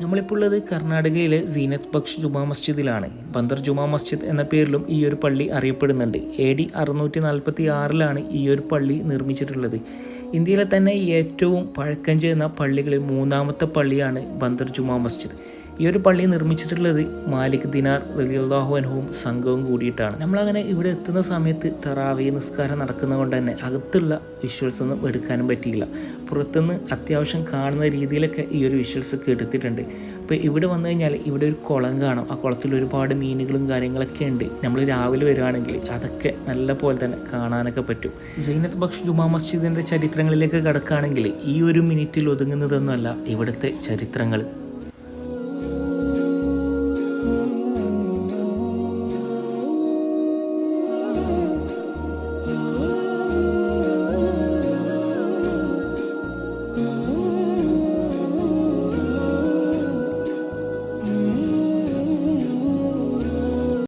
നമ്മളിപ്പോൾ ഉള്ളത് കർണാടകയിലെ സീനത്ത് ബക്ഷ് ജുമാ മസ്ജിദിലാണ്. ബന്ദർ ജുമാ മസ്ജിദ് എന്ന പേരിലും ഈ ഒരു പള്ളി അറിയപ്പെടുന്നുണ്ട്. എ ഡി അറുന്നൂറ്റി നാൽപ്പത്തി ആറിലാണ് ഈ ഒരു പള്ളി നിർമ്മിച്ചിട്ടുള്ളത്. ഇന്ത്യയിലെ തന്നെ ഏറ്റവും പഴക്കം ചെയ്യുന്ന പള്ളികളിൽ മൂന്നാമത്തെ പള്ളിയാണ് ബന്ദർ ജുമാ മസ്ജിദ്. ഈ ഒരു പള്ളി നിർമ്മിച്ചിട്ടുള്ളത് മാലിക് ദിനാർ റലിയുള്ളാഹു അനുഭവം സംഘവും കൂടിയിട്ടാണ്. നമ്മളങ്ങനെ ഇവിടെ എത്തുന്ന സമയത്ത് തറാവി നിസ്കാരം നടക്കുന്നത് കൊണ്ട് തന്നെ അകത്തുള്ള വിഷ്വൽസ് ഒന്നും എടുക്കാനും പറ്റിയില്ല. പുറത്തുനിന്ന് അത്യാവശ്യം കാണുന്ന രീതിയിലൊക്കെ ഈ ഒരു വിഷ്വൽസ് ഒക്കെ എടുത്തിട്ടുണ്ട്. അപ്പോൾ ഇവിടെ വന്നു കഴിഞ്ഞാൽ ഇവിടെ ഒരു കുളം കാണാം. ആ കുളത്തിൽ ഒരുപാട് മീനുകളും കാര്യങ്ങളൊക്കെ ഉണ്ട്. നമ്മൾ രാവിലെ വരുവാണെങ്കിൽ അതൊക്കെ നല്ല പോലെ തന്നെ കാണാനൊക്കെ പറ്റും. സൈനത്ത് ബക്ഷ് ജുമാ മസ്ജിദിന്റെ ചരിത്രങ്ങളിലേക്ക് കടക്കുകയാണെങ്കിൽ ഈ ഒരു മിനിറ്റിൽ ഒതുങ്ങുന്നതൊന്നുമല്ല ഇവിടുത്തെ ചരിത്രങ്ങൾ.